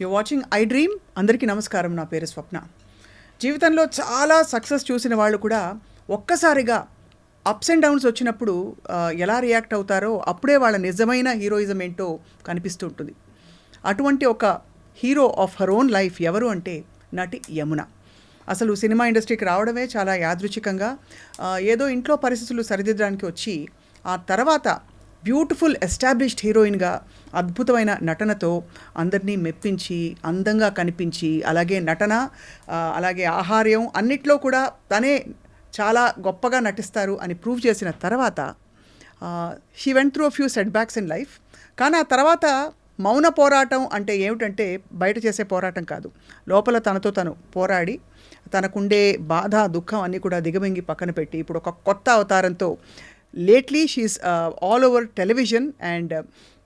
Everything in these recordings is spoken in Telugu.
యు వాచింగ్ ఐ డ్రీమ్ అందరికీ నమస్కారం. నా పేరు స్వప్న. జీవితంలో చాలా సక్సెస్ చూసిన వాళ్ళు కూడా ఒక్కసారిగా అప్స్ అండ్ డౌన్స్ వచ్చినప్పుడు ఎలా రియాక్ట్ అవుతారో అప్పుడే వాళ్ళ నిజమైన హీరోయిజం ఏంటో కనిపిస్తూ ఉంటుంది. అటువంటి ఒక hero of her own life ఎవరు అంటే నటి యమున. అసలు సినిమా ఇండస్ట్రీకి రావడమే చాలా యాదృచ్ఛికంగా ఏదో ఇంట్లో పరిస్థితులు సరిదిద్దడానికి వచ్చి ఆ తర్వాత బ్యూటిఫుల్ ఎస్టాబ్లిష్డ్ హీరోయిన్గా అద్భుతమైన నటనతో అందరినీ మెప్పించి అందంగా కనిపించి అలాగే నటన అలాగే ఆహార్యం అన్నిట్లో కూడా తనే చాలా గొప్పగా నటిస్తారు అని ప్రూవ్ చేసిన తర్వాత she went through few setbacks in life. కానీ ఆ తర్వాత మౌన పోరాటం అంటే ఏమిటంటే బయట చేసే పోరాటం కాదు. లోపల తనతో తను పోరాడి తనకుండే బాధ దుఃఖం అన్నీ కూడా దిగమింగి పక్కన పెట్టి ఇప్పుడు ఒక కొత్త అవతారంతో lately she's all over television and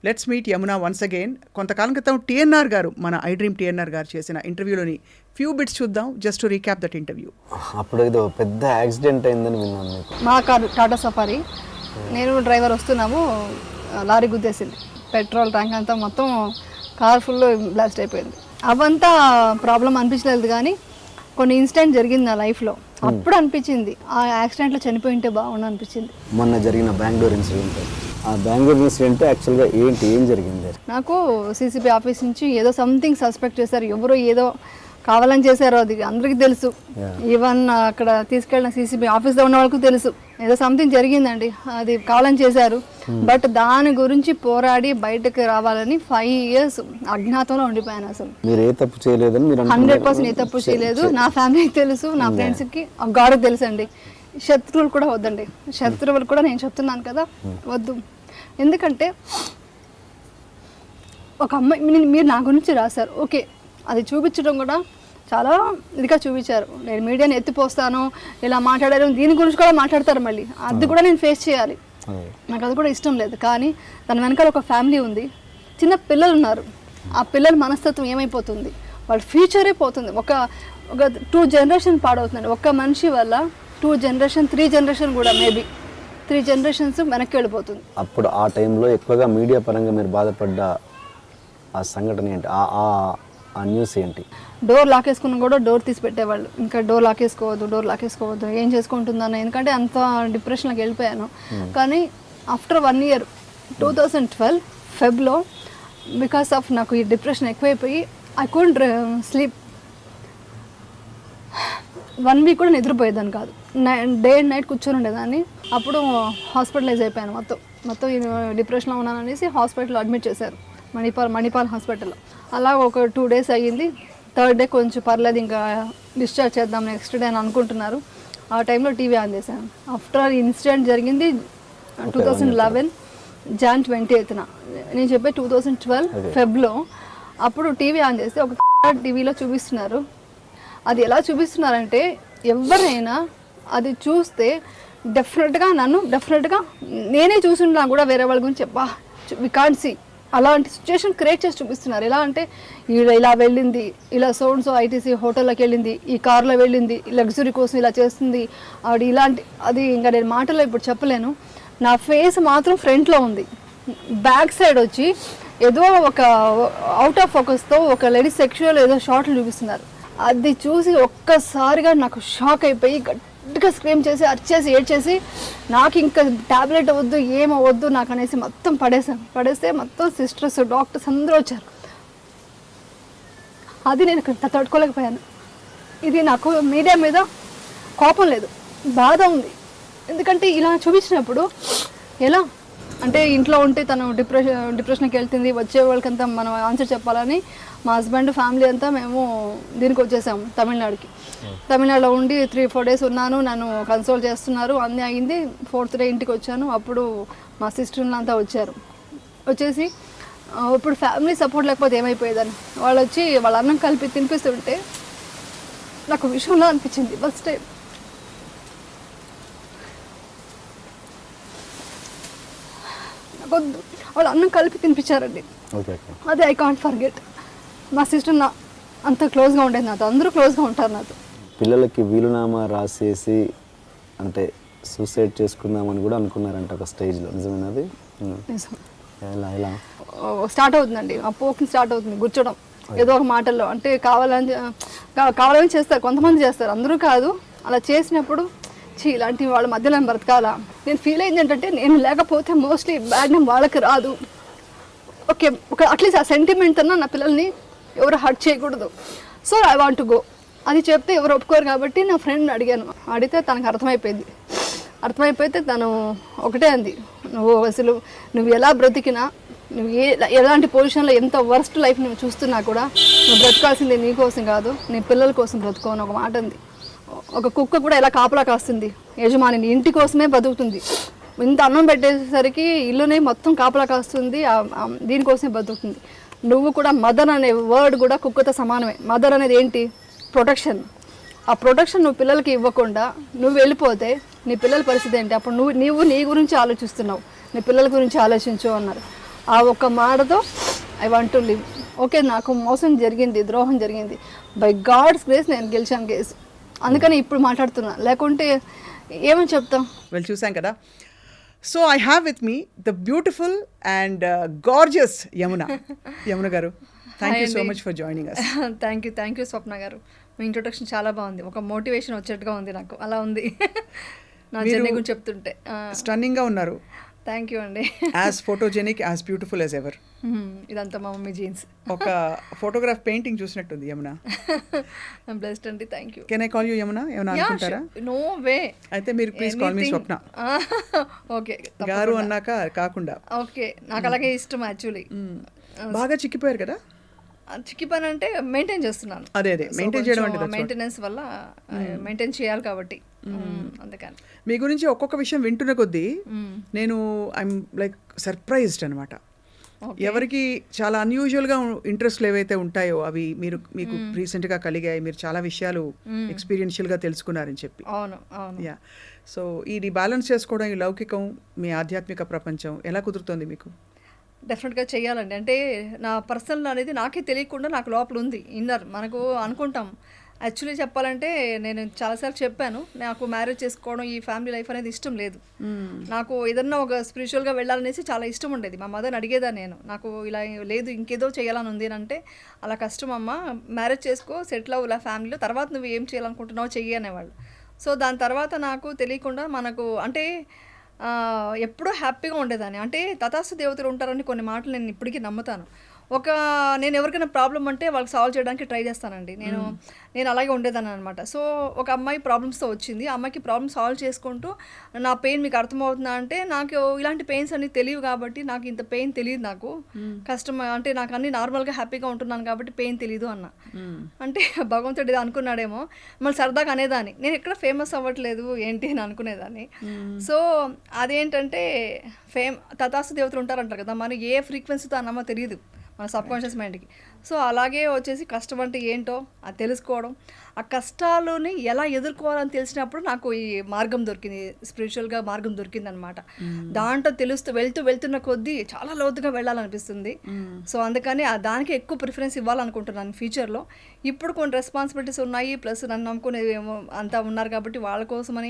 let's meet Yamuna once again కొంతకాలం క్రితం టీఎన్ఆర్ గారు మన ఐ డ్రీమ్ టీఎన్ఆర్ గారు చేసిన ఇంటర్వ్యూలోని ఫ్యూ బిట్స్ చూద్దాం just to recap that interview అప్పుడు ఏదో పెద్ద యాక్సిడెంట్ అయిందని విన్నాను మీకు. మా కారు టాటా సఫారీ నేను డ్రైవర్ వస్తున్నాము లారీ గుద్దేసింది. పెట్రోల్ ట్యాంక్ అంతా మొత్తం కార్ ఫుల్ బ్లాస్ట్ అయిపోయింది. అవంతా ప్రాబ్లం అనిపించలేదు కానీ కొన్ని ఇన్సిడెంట్ జరిగింది నా లైఫ్లో అప్పుడు అనిపించింది. ఆ యాక్సిడెంట్లో చనిపోయి ఉంటే బాగుండు అనిపించింది. మొన్న జరిగిన బెంగళూరు ఇన్సిడెంట్. ఆ బెంగళూరు ఇన్సిడెంట్ యాక్చువల్గా ఏంటి ఏం జరిగింది? నాకు సీసీబీ ఆఫీస్ నుంచి ఏదో సంథింగ్ సస్పెక్ట్ చేశారు. ఎవరో ఏదో కావాలని చేశారో అది అందరికీ తెలుసు. ఈవెన్ అక్కడ తీసుకెళ్ళిన సీసీబీ ఆఫీస్లో ఉన్న వాళ్ళకు తెలుసు. ఏదో సంథింగ్ జరిగిందండి. అది కావాలని చేశారు. బట్ దాని గురించి పోరాడి బయటకు రావాలని ఫైవ్ ఇయర్స్ అజ్ఞాతంలో ఉండిపోయాను అసలు. మీరు ఏ తప్పు చేయలేదని మీరు హండ్రెడ్ పర్సెంట్ ఏ తప్పు చేయలేదు. నా ఫ్యామిలీకి తెలుసు నా ఫ్రెండ్స్కి గాడ్కి తెలుసు అండి శత్రువులు కూడా వద్దండి. శత్రువులు కూడా నేను చెప్తున్నాను కదా వద్దు. ఎందుకంటే ఒక అమ్మాయి మీరు నా గురించి రాశారు. ఓకే అది చూపించడం కూడా చాలా ఇదిగా చూపించారు. నేను మీడియాని ఎత్తిపోస్తాను ఇలా మాట్లాడారు దీని గురించి కూడా మాట్లాడతారు మళ్ళీ. అది కూడా నేను ఫేస్ చేయాలి. నాకు అది కూడా ఇష్టం లేదు. కానీ తన వెనకాల ఒక ఫ్యామిలీ ఉంది. చిన్న పిల్లలు ఉన్నారు. ఆ పిల్లల మనస్తత్వం ఏమైపోతుంది? వాళ్ళ ఫ్యూచరే పోతుంది. ఒక ఒక టూ జనరేషన్ పాడవుతుందండి ఒక్క మనిషి వల్ల టూ జనరేషన్ త్రీ జనరేషన్ కూడా మేబీ త్రీ జనరేషన్స్ వెనక్కి వెళ్ళిపోతుంది. అప్పుడు ఆ టైంలో ఎక్కువగా మీడియా పరంగా మీరు బాధపడ్డ ఆ సంఘటన ఏంటి? ఆ న్యూస్ ఏంటి? డోర్ లాకేసుకున్న కూడా డోర్ తీసి పెట్టేవాళ్ళు. ఇంకా డోర్ లాకేసుకోవద్దు డోర్ లాకేసుకోవద్దు ఏం చేసుకుంటుందని. ఎందుకంటే అంత డిప్రెషన్లోకి వెళ్ళిపోయాను. కానీ after one year two thousand twelve ఫెబ్లో because of నాకు ఈ డిప్రెషన్ ఎక్కువైపోయి I could sleep one week కూడా నిద్రపోయేదాన్ని కాదు. డే అండ్ నైట్ కూర్చొని ఉండేదాన్ని. అప్పుడు హాస్పిటలైజ్ అయిపోయాను మొత్తం. మొత్తం డిప్రెషన్లో ఉన్నాను అనేసి హాస్పిటల్లో అడ్మిట్ చేశారు. మణిపాల్ మణిపాల్ హాస్పిటల్లో అలా ఒక టూ డేస్ అయ్యింది. థర్డ్ డే కొంచెం పర్లేదు ఇంకా డిశ్చార్జ్ చేద్దాం నెక్స్ట్ డే అని అనుకుంటున్నారు. ఆ టైంలో టీవీ ఆన్ చేశాను. ఆఫ్టర్ ఇన్సిడెంట్ జరిగింది two thousand eleven Jan twenty ఎయిత్న నేను చెప్పే టూ థౌజండ్ ట్వెల్వ్ ఫెబ్లో అప్పుడు టీవీ ఆన్ చేస్తే ఒక టీవీలో చూపిస్తున్నారు. అది ఎలా చూపిస్తున్నారంటే ఎవరైనా అది చూస్తే డెఫినెట్గా నన్ను డెఫినెట్గా నేనే చూసున్నా కూడా వేరే వాళ్ళ గురించి చెప్పా వి కాంట్ సీ అలాంటి సిచ్యువేషన్ క్రియేట్ చేసి చూపిస్తున్నారు. ఎలా అంటే ఈడ ఇలా వెళ్ళింది ఇలా సోన్స్ ఐటీసీ హోటల్లోకి వెళ్ళింది ఈ కార్లో వెళ్ళింది లగ్జరీ కోసం ఇలా చేస్తుంది ఆవిడ ఇలాంటి అది ఇంకా నేను మాటలో ఇప్పుడు చెప్పలేను. నా ఫేస్ మాత్రం ఫ్రంట్లో ఉంది. బ్యాక్ సైడ్ వచ్చి ఏదో ఒక అవుట్ ఆఫ్ ఫోకస్తో ఒక లేడీ సెక్షువల్ ఏదో షార్ట్లు చూపిస్తున్నారు. అది చూసి ఒక్కసారిగా నాకు షాక్ అయిపోయి గట్టిగా స్క్రీమ్ చేసి అరిచేసి ఏడ్చేసి నాకు ఇంకా టాబ్లెట్ వద్దు ఏమో వద్దు నాకు అనేసి మొత్తం పడేసాను పడేస్తే మొత్తం సిస్టర్స్ డాక్టర్స్ అందరూ వచ్చారు. అది నేను తట్టుకోలేకపోయాను. ఇది నాకు మీడియా మీద కోపం లేదు బాధ ఉంది. ఎందుకంటే ఇలా చూపించినప్పుడు ఎలా? అంటే ఇంట్లో ఉంటే తను డిప్రెషన్ డిప్రెషన్కి వెళ్తుంది వచ్చే వాళ్ళకంతా మనం ఆన్సర్ చెప్పాలని మా హస్బెండ్ ఫ్యామిలీ అంతా మేము దీనికి వచ్చేసాము తమిళనాడుకి. తమిళనాడులో ఉండి త్రీ ఫోర్ డేస్ ఉన్నాను నన్ను కన్సోల్ చేస్తున్నారు. అన్నీ అయింది ఫోర్త్ డే ఇంటికి వచ్చాను. అప్పుడు మా సిస్టర్లు అంతా వచ్చారు. వచ్చేసి ఇప్పుడు ఫ్యామిలీ సపోర్ట్ లేకపోతే ఏమైపోయేదని. వాళ్ళు వచ్చి వాళ్ళ అన్నం కలిపి తినిపిస్తుంటే నాకు విషయంలో అనిపించింది ఫస్ట్ టైం వాళ్ళు అన్నం కలిపి తినిపించారండి. అది ఐ కాంట్ ఫర్గెట్ మా సిస్టర్ నా అంత క్లోజ్గా ఉండేది నాతో. అందరూ క్లోజ్గా ఉంటారు నాతో. పిల్లలకి వీలునామా రాసేసి అంటే సూసైడ్ చేసుకుందామని కూడా అనుకున్నారంట ఒక స్టేజ్లో. నిజమేనది ఎలా ఎలా? స్టార్ట్ అవుతుందండి. ఆ పోకింగ్ స్టార్ట్ అవుతుంది కూర్చోడం ఏదో ఒక మాటల్లో. అంటే కావాలని కావాలని చేస్తారు కొంతమంది చేస్తారు. అందరూ కాదు. అలా చేసినప్పుడు చీ ఇలాంటి వాళ్ళ మధ్యలో నేను బ్రతకాలా? నేను ఫీల్ అయింది ఏంటంటే నేను లేకపోతే మోస్ట్లీ బ్యాడ్ నేమ్ వాళ్ళకి రాదు. ఓకే ఒక అట్లీస్ట్ ఆ సెంటిమెంట్ అన్నా నా పిల్లల్ని ఎవరు హర్ట్ చేయకూడదు. So I want to go అది చెప్తే ఎవరు ఒప్పుకోరు కాబట్టి నా ఫ్రెండ్ అడిగాను. అడిగితే తనకు అర్థమైపోయింది. అర్థమైపోతే తను ఒకటే అంది. నువ్వు అసలు నువ్వు ఎలా బ్రతికినా నువ్వు ఏ ఎలాంటి పొజిషన్లో ఎంత వర్స్ట్ లైఫ్ నువ్వు చూస్తున్నా కూడా నువ్వు బ్రతకాల్సింది నీ కోసం కాదు నీ పిల్లల కోసం బ్రతుకోని ఒక మాట ఉంది ఒక కుక్క కూడా ఎలా కాపలా కాస్తుంది? యజమాని ఇంటి కోసమే బతుకుతుంది. ఇంత అన్నం పెట్టేసరికి ఇల్లునే మొత్తం కాపలా కాస్తుంది దీనికోసమే బతుకుతుంది. నువ్వు కూడా మదర్ అనే వర్డ్ కూడా కుక్కతో సమానమే. మదర్ అనేది ఏంటి? ప్రొటెక్షన్. ఆ ప్రొటెక్షన్ నువ్వు పిల్లలకి ఇవ్వకుండా నువ్వు వెళ్ళిపోతే నీ పిల్లల పరిస్థితి ఏంటి? అప్పుడు నువ్వు నీవు నీ గురించి ఆలోచిస్తున్నావు. నీ పిల్లల గురించి ఆలోచించు అన్నారు. ఆ ఒక్క మాటతో I want to live okay నాకు మోసం జరిగింది ద్రోహం జరిగింది. బై గాడ్స్ గ్రేస్ నేను గెలిచాను కేసు అందుకని ఇప్పుడు మాట్లాడుతున్నా. లేకుంటే ఏమని చెప్తాం వెళ్ళి చూసాం కదా. So I have with me the beautiful and gorgeous Yamuna Yamuna garu thank you so much for joining us thank you thank you Swapna garu me introduction చాలా బాగుంది. ఒక మోటివేషన్ వచ్చేట్టుగా ఉంది నాకు. అలా ఉంది. నా జర్నీ గురించి చెప్తుంటే. స్టన్నింగ్గా ఉన్నారు. థ్యాంక్ యూ అండి. As photogenic as beautiful as ever ఇదంతా మా మమ్మీ జీన్స్ ఒక ఫోటోగ్రాఫ్ పెయింటింగ్ చూసినట్టుంది యమున. బ్లెస్డ్ అండి thank you can I call you Yamuna? ఏమైనా అనుకుంటారా? నో వే అయితే మీరు please call me Swapna. Okay గారు అన్నాక కాకుండా. ఓకే నాకు అలాగే ఇష్టం యాక్చువల్లీ బాగా చిక్కిపోయారు కదా? చిక్కి పని అంటే మెయింటైన్ చేస్తున్నాను. అదే అదే. మెయింటైన్ చేయడం అంటే. మెయింటెనెన్స్ వల్ల మెయింటైన్ చేయాలి కాబట్టి. Hmm, అందుకని. మీ గురించి ఒక్కొక్క విషయం వింటున్న కొద్దీ నేను ఐఎమ్ లైక్ సర్ప్రైజ్డ్ అనమాట ఎవరికి చాలా అన్యూజువల్గా ఇంట్రెస్ట్లు ఏవైతే ఉంటాయో అవి మీరు మీకు రీసెంట్గా కలిగాయి మీరు చాలా విషయాలు ఎక్స్పీరియన్షియల్గా తెలుసుకున్నారని చెప్పి. అవును అవును. యా సో ఇది బ్యాలెన్స్ చేసుకోవడం ఈ లౌకికం మీ ఆధ్యాత్మిక ప్రపంచం ఎలా కుదురుతుంది మీకు? డెఫినెట్గా చేయాలండి అంటే నా పర్సనల్ అనేది నాకే తెలియకుండా నాకు లోపల ఉంది ఇన్నర్ మనకు అనుకుంటాం. యాక్చువల్లీ చెప్పాలంటే నేను చాలాసార్లు చెప్పాను నాకు మ్యారేజ్ చేసుకోవడం ఈ ఫ్యామిలీ లైఫ్ అనేది ఇష్టం లేదు. నాకు ఏదన్నా ఒక స్పిరిచువల్గా వెళ్ళాలనేసి చాలా ఇష్టం ఉండేది. మా మదర్ని అడిగేదాన్ని నేను నాకు ఇలా లేదు ఇంకేదో చేయాలని ఉంది అని అంటే అలా కష్టం అమ్మ మ్యారేజ్ చేసుకో సెటిల్ అవ్వు ఇలా ఫ్యామిలీలో తర్వాత నువ్వు ఏం చేయాలనుకుంటున్నావు చెయ్యి అనేవాళ్ళు. సో దాని తర్వాత నాకు తెలియకుండా మనకు అంటే ఎప్పుడూ హ్యాపీగా ఉండేదాన్ని. అంటే తథాస్తు దేవతలు ఉంటారని కొన్ని మాటలు నేను ఇప్పటికీ నమ్ముతాను. ఒక నేను ఎవరికైనా ప్రాబ్లం అంటే వాళ్ళకి సాల్వ్ చేయడానికి ట్రై చేస్తానండి. నేను నేను అలాగే ఉండేదాన్ని అనమాట సో ఒక అమ్మాయి ప్రాబ్లమ్స్తో వచ్చింది. ఆ అమ్మాయికి ప్రాబ్లమ్ సాల్వ్ చేసుకుంటూ నా పెయిన్ మీకు అర్థమవుతుందా అంటే నాకు ఇలాంటి పెయిన్స్ అన్ని తెలియవు కాబట్టి నాకు ఇంత పెయిన్ తెలియదు నాకు. కష్టం అంటే నాకు అన్ని నార్మల్గా హ్యాపీగా ఉంటున్నాను కాబట్టి పెయిన్ తెలియదు అన్న. అంటే భగవంతుడు అనుకున్నాడేమో మళ్ళీ సరదాగా అనేదాన్ని. నేను ఎక్కడ ఫేమస్ అవ్వట్లేదు ఏంటి అని అనుకునేదాన్ని. సో అదేంటంటే ఫేమ్ తథాస్తు దేవతలు ఉంటారంటారు కదా మనం ఏ ఫ్రీక్వెన్సీతో అన్నామో తెలియదు. మన సబ్ కాన్షియస్ మైండ్కి. సో అలాగే వచ్చేసి కష్టం అంటే ఏంటో అది తెలుసుకోవడం. ఆ కష్టాలని ఎలా ఎదుర్కోవాలని తెలిసినప్పుడు నాకు ఈ మార్గం దొరికింది. స్పిరిచువల్గా మార్గం దొరికింది అనమాట దాంట్లో తెలుస్తూ వెళ్తూ వెళ్తున్న కొద్దీ చాలా లోతుగా వెళ్ళాలనిపిస్తుంది. సో అందుకని ఆ దానికి ఎక్కువ ప్రిఫరెన్స్ ఇవ్వాలనుకుంటున్నాను ఫ్యూచర్లో. ఇప్పుడు కొన్ని రెస్పాన్సిబిలిటీస్ ఉన్నాయి. ప్లస్ నన్ను నమ్ముకునే ఏమో అంతా ఉన్నారు కాబట్టి వాళ్ళ కోసమని